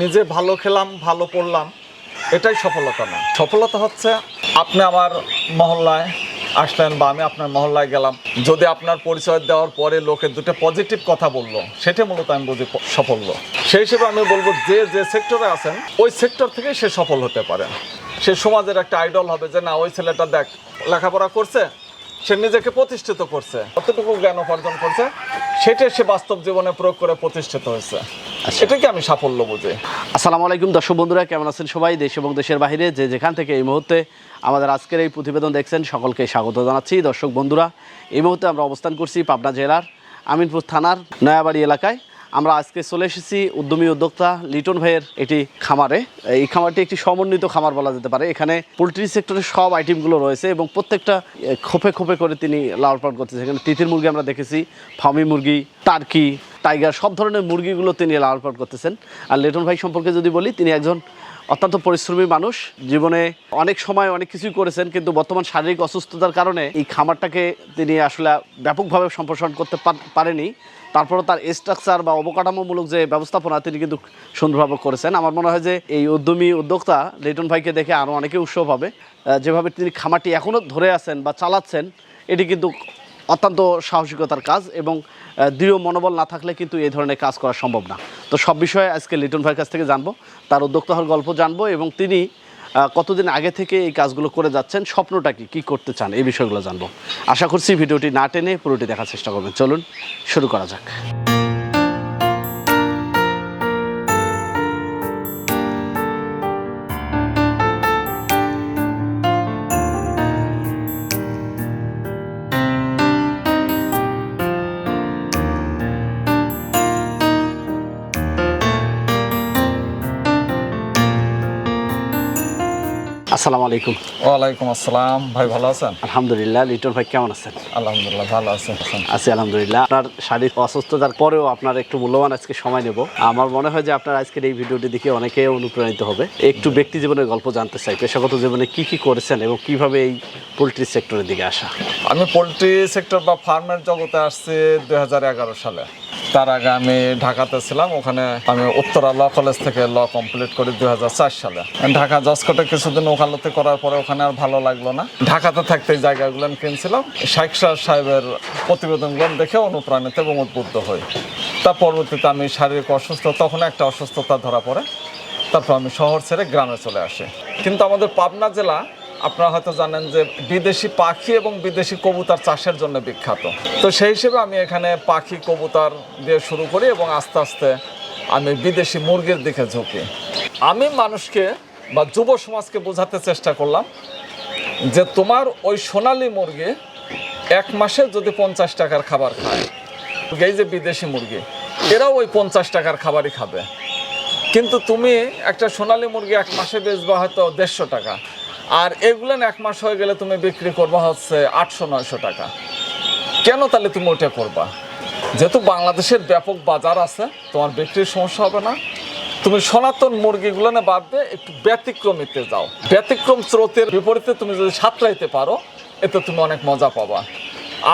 নিজে ভালো খেলাম, ভালো পড়লাম, এটাই সফলতা না। সফলতা হচ্ছে আপনি আমার মহল্লায় আসলেন বা আমি আপনার মহল্লায় গেলাম। যদি আপনার পরিচয় দেওয়ার পরে লোকে দুটো পজিটিভ কথা বলল সেটা মূলত আমি বুঝি সাফল্য সেই হিসেবে আমি বলব যে যে সেক্টরে আছেন, ওই সেক্টর থেকে সে সফল হতে পারে। সে সমাজের একটা আইডল হবে যে, না, ওই ছেলেটা দেখ, লেখাপড়া করছে, সে নিজেকে প্রতিষ্ঠিত করছে। কতটুকু জ্ঞান উপার্জন করছে, সেটাই সে বাস্তব জীবনে প্রয়োগ করে প্রতিষ্ঠিত হয়েছে। এটাকে আমি সাফল্য বুঝি আসসালামু আলাইকুম দর্শক বন্ধুরা কেমন আছেন সবাই? দেশ এবং দেশের বাইরে যে যেখান থেকে এই মুহূর্তে আমাদের আজকের এই প্রতিবেদন দেখছেন সকলকে স্বাগত জানাচ্ছি। দর্শক বন্ধুরা এই মুহূর্তে আমরা অবস্থান করছি পাবনা জেলার আমিনপুর থানার নয়াবাড়ি এলাকায়। আমরা আজকে চলে এসেছি উদ্যমী উদ্যোক্তা লিটন ভাইয়ের একটি খামারে। এই খামারটি একটি সমন্বিত খামার বলা যেতে পারে। এখানে পোলট্রি সেক্টরের সব আইটেমগুলো রয়েছে এবং প্রত্যেকটা খোপে খোপে করে তিনি লাল পালন করতেছে এখানে তিতির মুরগি আমরা দেখেছি ফার্মি মুরগি টার্কি টাইগার, সব ধরনের মুরগিগুলো তিনি লালন পালন করতেছেন। আর লিটন ভাই সম্পর্কে যদি বলি, তিনি একজন অত্যন্ত পরিশ্রমী মানুষ। জীবনে অনেক সময় অনেক কিছুই করেছেন, কিন্তু বর্তমান শারীরিক অসুস্থতার কারণে এই খামারটাকে তিনি আসলে ব্যাপকভাবে সম্প্রসারণ করতে পার- পারেনি। তারপরে তার স্ট্রাকচার বা অবকাঠামোমূলক যে ব্যবস্থাপনা, তিনি কিন্তু সুন্দরভাবে করেছেন। আমার মনে হয় যে এই উদ্যমী উদ্যোক্তা লিটন ভাইকে দেখে আরও অনেকে উৎসব হবে। যেভাবে তিনি খামারটি এখনও ধরে আছেন বা চালাচ্ছেন, এটি কিন্তু অত্যন্ত সাহসিকতার কাজ এবং দৃঢ় মনোবল না থাকলে কিন্তু এই ধরনের কাজ করা সম্ভব না। তো সব বিষয়ে আজকে লিটন ভাইয়ের কাছ থেকে জানব, তার উদ্যোক্তা হওয়ার গল্প জানব এবং তিনি কতদিন আগে থেকে এই কাজগুলো করে যাচ্ছেন, স্বপ্নটা কি, কী করতে চান, এই বিষয়গুলো জানব। আশা করছি ভিডিওটি না টেনে পুরোটি দেখার চেষ্টা করবেন। চলুন শুরু করা যাক। আসসালামু আলাইকুম। ওয়ালাইকুম আসসালাম। ভাই ভালো আছেন? আলহামদুলিল্লাহ লিটন ভাই কেমন আছেন? আলহামদুলিল্লাহ ভালো আছেন আছি আলহামদুলিল্লাহ। আপনার শারীরিক অসুস্থতার পরেও আপনার একটু মূল্যবান আজকে সময় নেব। আমার মনে হয় যে আপনার আজকের এই ভিডিওটি দেখে অনেকে অনুপ্রাণিত হবে। একটু ব্যক্তি জীবনের গল্প জানতে চাই। পেশাগত জীবনে কি কি করেছেন এবং কীভাবে এই পোলট্রি সেক্টরের দিকে আসা? আমি পোলট্রি সেক্টর বা ফার্মের জগতে আসছি দুই হাজার এগারো সালে। তার আগে আমি ঢাকাতে ছিলাম ওখানে আমি উত্তরা ল কলেজ থেকে ল কমপ্লিট করি দুই হাজার চার সালে। ঢাকা জসকোটে কিছুদিন ওকালতি করার পরে ওখানে আর ভালো লাগল না। ঢাকাতে থাকতে জায়গাগুলো কিনছিলাম। শাইখ শাহ সাহেবের প্রতিবেদনগুলো দেখে অনুপ্রাণিত এবং উদ্বুদ্ধ হই। তার পরবর্তীতে আমি শারীরিক অসুস্থ তখন একটা অসুস্থতা ধরা পড়ে। তারপর আমি শহর ছেড়ে গ্রামে চলে আসি। কিন্তু আমাদের পাবনা জেলা, আপনারা হয়তো জানেন যে বিদেশি পাখি এবং বিদেশি কবুতার চাষের জন্য বিখ্যাত। তো সেই হিসেবে আমি এখানে পাখি, কবুতার দিয়ে শুরু করি এবং আস্তে আস্তে আমি বিদেশি মুরগির দিকে ঝুঁকি। আমি মানুষকে বা যুব সমাজকে বোঝাতে চেষ্টা করলাম যে তোমার ওই সোনালী মুরগি এক মাসে যদি পঞ্চাশ টাকার খাবার খায়, এই যে বিদেশি মুরগি, এরাও ওই পঞ্চাশ টাকার খাবারই খাবে। কিন্তু তুমি একটা সোনালী মুরগি এক মাসে বেচবা হয়তো দেড়শো টাকা, আর এগুলো এক মাস হয়ে গেলে তুমি বিক্রি করবা হচ্ছে আটশো, নয়শো টাকা। কেন তাহলে তুমি ওটা করবা? যেহেতু বাংলাদেশের ব্যাপক বাজার আছে, তোমার বিক্রির সমস্যা হবে না। তুমি সনাতন মুরগিগুলো না বাদ দিয়ে একটু ব্যতিক্রমিতে যাও। ব্যতিক্রম স্রোতের বিপরীতে তুমি যদি সাঁতরাইতে পারো এতে তুমি অনেক মজা পাবা।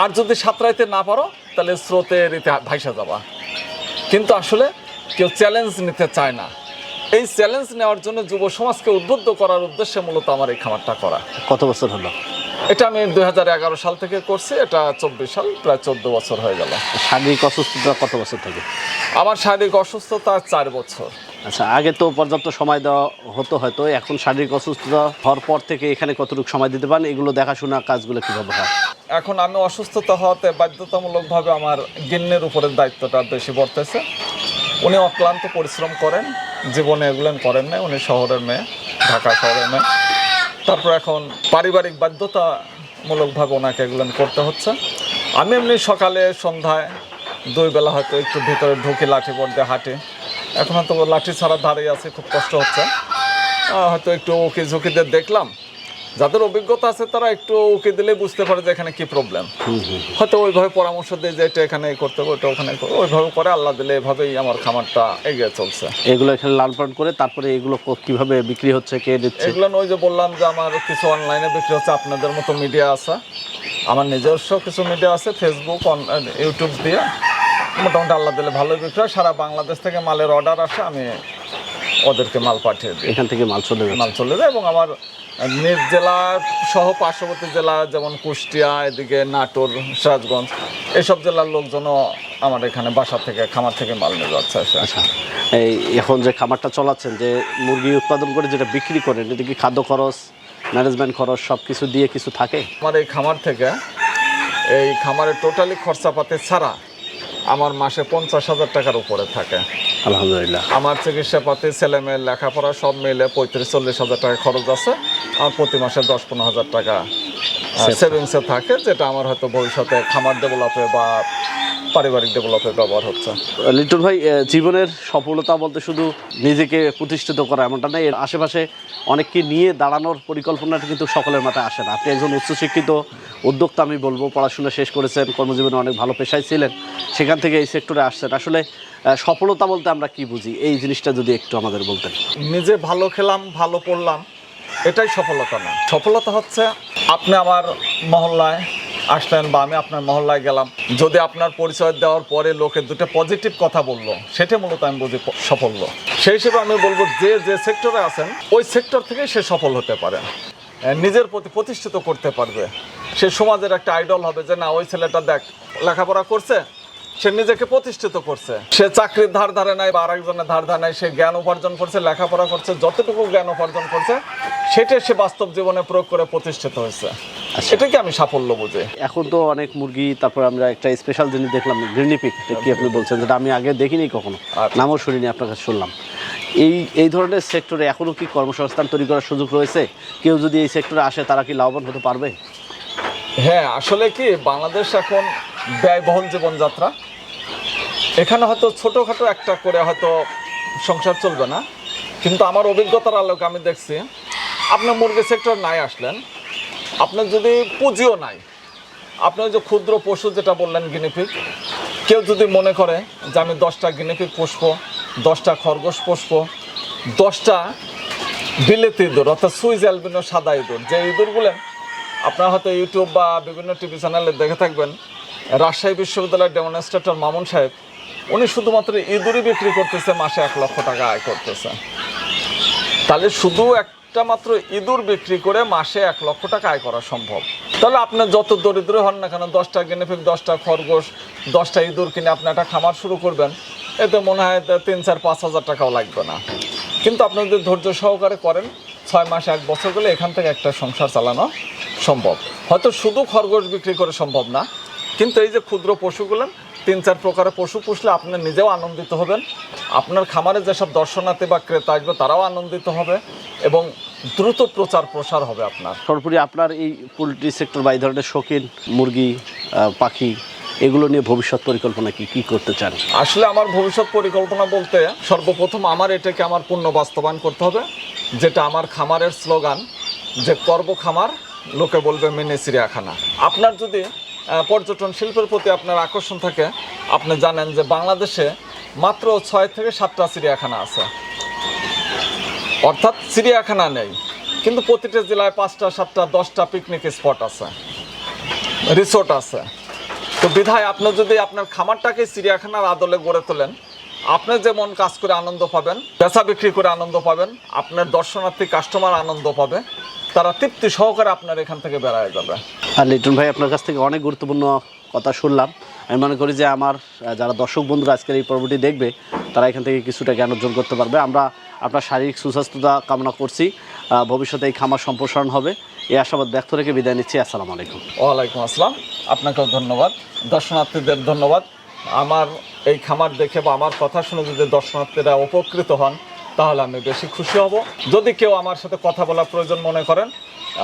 আর যদি সাঁতরাইতে না পারো তাহলে স্রোতের এতে ভাইসা যাবা। কিন্তু আসলে কেউ চ্যালেঞ্জ নিতে চায় না। এই চ্যালেঞ্জ নেওয়ার জন্য যুব সমাজকে উদ্বুদ্ধ করার উদ্দেশ্যে মূলত আমার এই খামারটা করা। কত বছর হলো? এটা আমি দু হাজার এগারো সাল থেকে করছি এটা চব্বিশ সাল প্রায় চোদ্দ বছর হয়ে গেল। শারীরিক অসুস্থতা কত বছর থেকে? আমার শারীরিক অসুস্থতা চার বছর। আচ্ছা আগে তো পর্যাপ্ত সময় দেওয়া হতো হয়তো, এখন শারীরিক অসুস্থতা হওয়ার পর থেকে এখানে কতটুকু সময় দিতে পারেন, এগুলো দেখাশোনা কাজগুলো কীভাবে হয়? এখন আমি অসুস্থতা হওয়াতে বাধ্যতামূলকভাবে আমার গিন্নের উপরের দায়িত্বটা বেশি বর্তেছে উনি অক্লান্ত পরিশ্রম করেন, জীবনে এগুলেন করেন না উনি শহরের মেয়ে, ঢাকা শহরের মেয়ে। তারপর এখন পারিবারিক বাধ্যতামূলকভাবে ওনাকে এগুলেন করতে হচ্ছে। আমি এমনি সকালে সন্ধ্যায় দুই বেলা হয়তো একটু ভিতরে ঢুকি, লাঠি দিয়ে হাঁটি। এখন তো লাঠি ছাড়া দাঁড়িয়ে আছে খুব কষ্ট হচ্ছে। হয়তো একটু উকি ঝুঁকিদের দেখলাম। যাদের অভিজ্ঞতা আছে তারা একটু উকি দিলে বুঝতে পারে যে এখানে কি প্রবলেম হয়তো ওইভাবে পরামর্শ দিয়ে যে এটা এখানে করতে হবে ওটা ওখানে ওইভাবে করে আল্লাহ দিলে এভাবেই আমার খামারটা এগিয়ে চলছে। এগুলো এখানে লাল পালন করে তারপরে এগুলো কীভাবে বিক্রি হচ্ছে কে দিচ্ছে? এগুলো ওই যে বললাম যে আমার কিছু অনলাইনে বিক্রি হচ্ছে আপনাদের মতো মিডিয়া আছে। আমার নিজস্ব কিছু মিডিয়া আছে ফেসবুক ইউটিউব দিয়ে। মোটামুটি আল্লাহ দিলে ভালোই বিক্রি হয় সারা বাংলাদেশ থেকে মালের অর্ডার আসে আমি ওদেরকে মাল পাঠিয়ে দিই। এখান থেকে মাল চলে মাল চলে যায় এবং আমার নিজ জেলা সহ পার্শ্ববর্তী জেলা যেমন কুষ্টিয়া এদিকে নাটোর সিরাজগঞ্জ এসব জেলার লোকজনও আমার এখানে বাসা থেকে খামার থেকে মাল নিয়ে যাচ্ছে আচ্ছা। এই এখন যে খামারটা চলাচ্ছেন যে মুরগি উৎপাদন করে যেটা বিক্রি করেন এটা কি খাদ্য খরচ ম্যানেজমেন্ট খরচ সব কিছু দিয়ে কিছু থাকে? আমার এই খামার থেকে এই খামারের টোটালি খরচাপাতি ছাড়া আমার মাসে পঞ্চাশ হাজার টাকার উপরে থাকে। আলহামদুলিল্লাহ। আমার চিকিৎসাপাতি ছেলে মেয়ের লেখাপড়া সব মিলে পঁয়ত্রিশ চল্লিশ হাজার টাকা খরচ আছে। আর প্রতি মাসে দশ পনেরো হাজার টাকা সেভিংসে থাকে যেটা আমার হয়তো ভবিষ্যতে খামার ডেভেলপে বা পারিবারিক ডেভেলপের ব্যবহার হচ্ছে। লিটন ভাই জীবনের সফলতা বলতে শুধু নিজেকে প্রতিষ্ঠিত করা এমনটা নেই এর আশেপাশে অনেককে নিয়ে দাঁড়ানোর পরিকল্পনাটা কিন্তু সকলের মাথায় আসে না। আপনি একজন উচ্চশিক্ষিত উদ্যোক্তা আমি বলব পড়াশোনা শেষ করেছেন কর্মজীবনে অনেক ভালো পেশায় ছিলেন সেখান থেকে এই সেক্টরে আসছেন। আসলে সফলতা বলতে আমরা কি বুঝি? এই জিনিসটা যদি একটু আমাদের বলতেন। নিজে ভালো খেলাম ভালো পড়লাম এটাই সফলতা না। সফলতা হচ্ছে আপনি আমার মহল্লায় আসলেন বা আমি আপনার মহল্লায় গেলাম। যদি আপনার পরিচয় দেওয়ার পরে লোকে দুটো পজিটিভ কথা বলল, সেটা মূলত আমি বুঝি সাফল্য সেই হিসেবে আমি বলব যে যে সেক্টরে আছেন, ওই সেক্টর থেকে সে সফল হতে পারে নিজের প্রতি প্রতিষ্ঠিত করতে পারবে। সে সমাজের একটা আইডল হবে যে, না, ওই ছেলেটা দেখ, লেখাপড়া করছে, সে নিজেকে প্রতিষ্ঠিত করছে। সে চাকরির ধার ধারে নাই বা আরেকজনের ধার ধারে নাই, সে জ্ঞান উপার্জন করছে, লেখাপড়া করছে, যতটুকু জ্ঞান উপার্জন করছে, সেটাই সে বাস্তব জীবনে প্রয়োগ করে প্রতিষ্ঠিত হয়েছে। এটাকে আমি সাফল্য বুঝি। এখন তো অনেক মুরগি তারপর আমরা একটা স্পেশাল জিনিস দেখলাম গ্রিনিপিক কি আপনি বলছেন? যেটা আমি আগে দেখিনি কখনো আচ্ছা। নামও শুনিনি আপনার কাছে শুনলাম। এই এই ধরনের সেক্টরে এখনও কি কর্মসংস্থান তৈরি করার সুযোগ রয়েছে? কেউ যদি এই সেক্টরে আসে তারা কি লাভবান হতে পারবে? হ্যাঁ আসলে কি বাংলাদেশ এখন ব্যয়বহুল জীবনযাত্রা। এখানে হয়তো ছোটোখাটো একটা করে হয়তো সংসার চলবে না কিন্তু আমার অভিজ্ঞতার আলোকে আমি দেখছি আপনি মুরগি সেক্টর নাই আসলেন আপনার যদি পুঁজিও নাই আপনি ওই যে ক্ষুদ্র পশু যেটা বললেন গিনিপিক কেউ যদি মনে করে যে আমি দশটা গিনিপিক পুষবো, দশটা খরগোশ পুষবো, দশটা বিলেতি ইঁদুর, অর্থাৎ সুইজ অ্যালবিনো সাদা ইঁদুর, যে ইঁদুরগুলো আপনারা হয়তো ইউটিউব বা বিভিন্ন টিভি চ্যানেলে দেখে থাকবেন, রাজশাহী বিশ্ববিদ্যালয়ের ডেমনস্ট্রেটর মামুন সাহেব, উনি শুধুমাত্র ইঁদুরই বিক্রি করতেছে, মাসে এক লক্ষ টাকা আয় করতেছে। তাহলে শুধু একটা মাত্র ইঁদুর বিক্রি করে মাসে এক লক্ষ টাকা আয় করা সম্ভব। তাহলে আপনার যত দরিদ্র হন না কেন, দশটা গেনেফিক দশটা খরগোশ, দশটা ইঁদুর কিনে আপনি একটা খামার শুরু করবেন, এতে মনে হয় তিন, চার, পাঁচ হাজার টাকাও লাগবে না। কিন্তু আপনি যদি ধৈর্য সহকারে করেন, ছয় মাস, এক বছর গেলে এখান থেকে একটা সংসার চালানো সম্ভব। হয়তো শুধু খরগোশ বিক্রি করে সম্ভব না, কিন্তু এই যে ক্ষুদ্র পশুগুলো, তিন, চার প্রকারের পশু পুষলে আপনি নিজেও আনন্দিত হবেন। আপনার খামারে যেসব দর্শনার্থী বা ক্রেতা আসবে, তারাও আনন্দিত হবে এবং দ্রুত প্রচার প্রসার হবে আপনার। সর্বোপরি আপনার এই পোলট্রি সেক্টর বা এই ধরনের শৌখিন মুরগি পাখি এগুলো নিয়ে ভবিষ্যৎ পরিকল্পনা কি? কি করতে চান? আসলে আমার ভবিষ্যৎ পরিকল্পনা বলতে সর্বপ্রথম আমার এটাকে আমার পূর্ণ বাস্তবায়ন করতে হবে যেটা আমার খামারের স্লোগান যে করব খামার লোকে বলবে মিনি চিড়িয়াখানা। আপনার যদি পর্যটন শিল্পের প্রতি আপনার আকর্ষণ থাকে আপনি জানেন যে বাংলাদেশে মাত্র ছয় থেকে সাতটা চিড়িয়াখানা আছে। অর্থাৎ চিড়িয়াখানা নেই। কিন্তু প্রতিটা জেলায় পাঁচটা, সাতটা, দশটা পিকনিক স্পট আছে। রিসোর্ট আছে। তো বিধায় আপনি যদি আপনার খামারটাকে চিড়িয়াখানার আদলে গড়ে তোলেন, আপনি যেমন কাজ করে আনন্দ পাবেন, বেচা বিক্রি করে আনন্দ পাবেন, আপনার দর্শনার্থী কাস্টমার আনন্দ পাবে, তারা তৃপ্তি সহকারে আপনার এখান থেকে বেড়ায় যাবে। আর লিটন ভাই, আপনার কাছ থেকে অনেক গুরুত্বপূর্ণ কথা শুনলাম। আমি মনে করি যে আমার যারা দর্শক বন্ধুরা আজকের এই পর্বটি দেখবে তারা এখান থেকে কিছুটা জ্ঞান অর্জন করতে পারবে। আমরা আপনার শারীরিক সুস্বাস্থ্যতা কামনা করছি। ভবিষ্যতে এই খামার সম্প্রসারণ হবে। এই আশাবাদ ব্যক্ত রেখে বিদায় নিচ্ছি। আসসালামু আলাইকুম। ওয়ালাইকুম আসসালাম। আপনাকেও ধন্যবাদ। দর্শনার্থীদের ধন্যবাদ। আমার এই খামার দেখে বা আমার কথা শুনে যদি দর্শনার্থীরা উপকৃত হন তাহলে আমি বেশি খুশি হব। যদি কেউ আমার সাথে কথা বলার প্রয়োজন মনে করেন,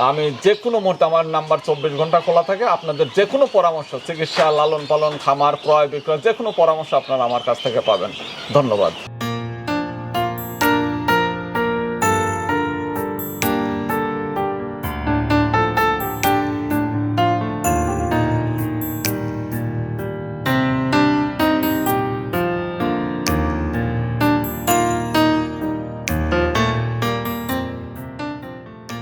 আমি যে কোনো মুহূর্তে আমার নাম্বার চব্বিশ ঘণ্টা খোলা থাকে। আপনাদের যে কোনো পরামর্শ, চিকিৎসা, লালন পালন, খামার, ক্রয় বিক্রয়, যে কোনো পরামর্শ আপনারা আমার কাছ থেকে পাবেন। ধন্যবাদ।